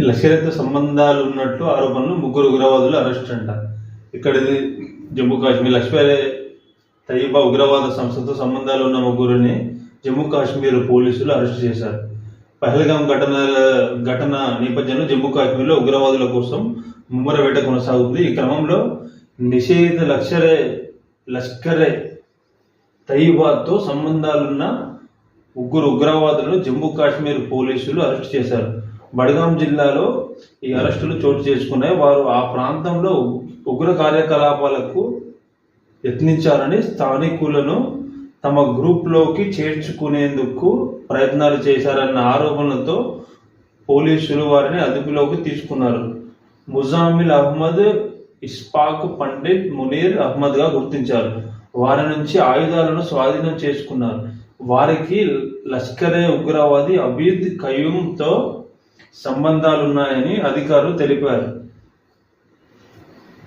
లష్కర్తో సంబంధాలు ఉన్నట్లు ఆరోపణలు ముగ్గురు ఉగ్రవాదులు అరెస్ట్ అంట. ఇక్కడిది జమ్మూ కాశ్మీర్ లష్కర్ తయ్యబా ఉగ్రవాద సంస్థతో సంబంధాలు ఉన్న ముగ్గురిని జమ్మూ కాశ్మీర్ పోలీసులు అరెస్ట్ చేశారు. పహల్గాం ఘటన ఘటన నేపథ్యంలో జమ్మూ కాశ్మీర్లో ఉగ్రవాదుల కోసం ముమ్మర వేట కొనసాగుతుంది. ఈ క్రమంలో నిషేధిత లక్షరే లష్కరే తయ్యబాతో సంబంధాలున్న ముగ్గురు ఉగ్రవాదులను జమ్మూ కాశ్మీర్ పోలీసులు అరెస్ట్ చేశారు. బడగాం జిల్లాలో ఈ అరెస్టులు చోటు చేసుకున్నాయి. వారు ఆ ప్రాంతంలో ఉగ్ర కార్యకలాపాలకు యత్నించారని స్థానికులను తమ గ్రూప్లోకి చేర్చుకునేందుకు ప్రయత్నాలు చేశారన్న ఆరోపణలతో పోలీసులు వారిని అదుపులోకి తీసుకున్నారు. ముజామిల్ అహ్మద్ ఇస్పాక్ పండిత్ మునీర్ అహ్మద్గా గుర్తించారు. వారి నుంచి ఆయుధాలను స్వాధీనం చేసుకున్నారు. వారికి లష్కరే ఉగ్రవాది అబీద్ కయూమ్తో సంబంధాలున్నాయని అధికారులు తెలిపారు.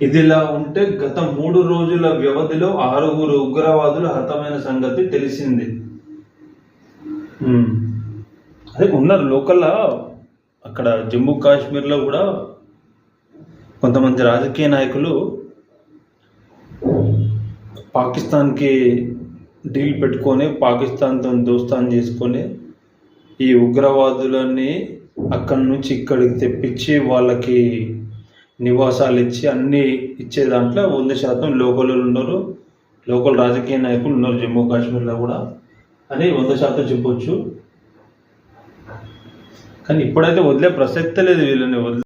ఇదిలా ఉంటే గత మూడు రోజుల వ్యవధిలో ఆరుగురు ఉగ్రవాదులు హతమైన సంగతి తెలిసింది. అదే ఉన్నారు లోకల్లా. అక్కడ జమ్మూ కాశ్మీర్లో కూడా కొంతమంది రాజకీయ నాయకులు పాకిస్తాన్కి డీల్ పెట్టుకొని పాకిస్తాన్తో దోస్తాన్ చేసుకొని ఈ ఉగ్రవాదులన్నీ అక్కడి నుంచి ఇక్కడికి తెప్పించి వాళ్ళకి నివాసాలు ఇచ్చి అన్నీ ఇచ్చే దాంట్లో వంద శాతం లోకల్ ఉన్నారు. లోకల్ రాజకీయ నాయకులు ఉన్నారు జమ్మూ కాశ్మీర్లో కూడా. అని వంద శాతం చెప్పొచ్చు. కానీ ఇప్పుడైతే వదిలే ప్రసక్తే లేదు వీళ్ళని వదిలే.